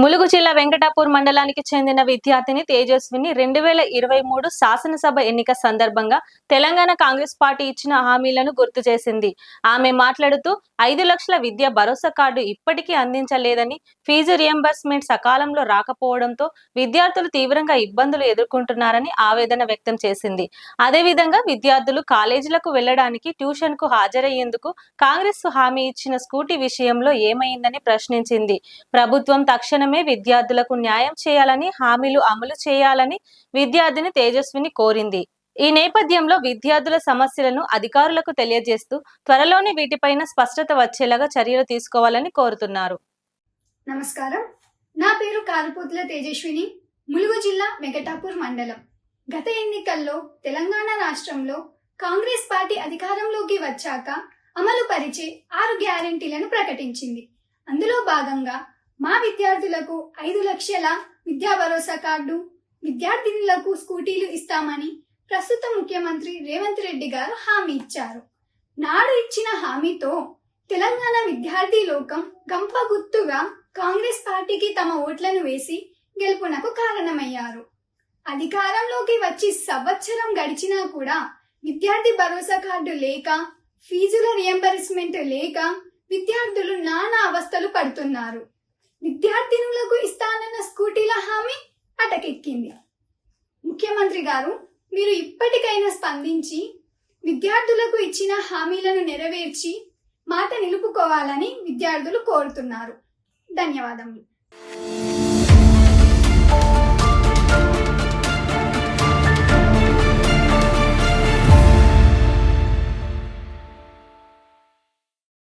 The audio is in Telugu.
ములుగు జిల్లా వెంకటాపూర్ మండలానికి చెందిన విద్యార్థిని తేజస్విని రెండు వేల ఇరవై మూడు శాసనసభ ఎన్నిక సందర్భంగా తెలంగాణ కాంగ్రెస్ పార్టీ ఇచ్చిన హామీలను గుర్తు చేసింది. ఆమె మాట్లాడుతూ ఐదు లక్షల విద్యా భరోసా కార్డు ఇప్పటికీ అందించలేదని ఫీజు రియంబర్స్మెంట్ సకాలంలో రాకపోవడంతో విద్యార్థులు తీవ్రంగా ఇబ్బందులు ఎదుర్కొంటున్నారని ఆవేదన వ్యక్తం చేసింది. అదేవిధంగా విద్యార్థులు కాలేజీలకు వెళ్ళడానికి ట్యూషన్కు హాజరయ్యేందుకు కాంగ్రెస్ హామీ ఇచ్చిన స్కూటీ విషయంలో ఏమైందని ప్రశ్నించింది. ప్రభుత్వం తక్షణం తక్షణమే విద్యార్థులకు న్యాయం చేయాలని హామీలు అమలు చేయాలని విద్యార్థిని తేజస్విని కోరింది. ఈ నేపథ్యంలో విద్యార్థుల సమస్యలను అధికారులకు తెలియజేస్తూ త్వరలోనే వీటిపైన స్పష్టత వచ్చేలాగా చర్యలు తీసుకోవాలని కోరుతున్నారు. నమస్కారం. నా పేరు కారుపోతుల తేజస్విని ములుగు జిల్లా వెంకటాపూర్ మండలం. గత ఎన్నికల్లో తెలంగాణ రాష్ట్రంలో కాంగ్రెస్ పార్టీ అధికారంలోకి వచ్చాక అమలు పరిచే ఆరు గ్యారంటీలను ప్రకటించింది. అందులో భాగంగా మా విద్యార్థులకు ఐదు లక్షల విద్యా భరోసా కార్డు విద్యార్థినులకు స్కూటీలు ఇస్తామని ప్రస్తుత ముఖ్యమంత్రి రేవంత్ రెడ్డి గారు హామీ ఇచ్చారు. నాడు ఇచ్చిన హామీతో తెలంగాణ విద్యార్థి లోకం గంప గుర్తుగా కాంగ్రెస్ పార్టీకి తమ ఓట్లను వేసి గెలుపునకు కారణమయ్యారు. అధికారంలోకి వచ్చి సంవత్సరం గడిచినా కూడా విద్యార్థి భరోసా కార్డు లేక ఫీజుల రియంబర్స్మెంట్ లేక విద్యార్థులు నానా అవస్థలు పడుతున్నారు. విద్యార్థినులకు ఇస్తానన్న స్కూటీల హామీ అటకెక్కింది. ముఖ్యమంత్రి గారు మీరు ఇప్పటికైనా స్పందించి విద్యార్థులకు ఇచ్చిన హామీలను నెరవేర్చి మాట నిలుపుకోవాలని విద్యార్థులు కోరుతున్నారు. ధన్యవాదములు.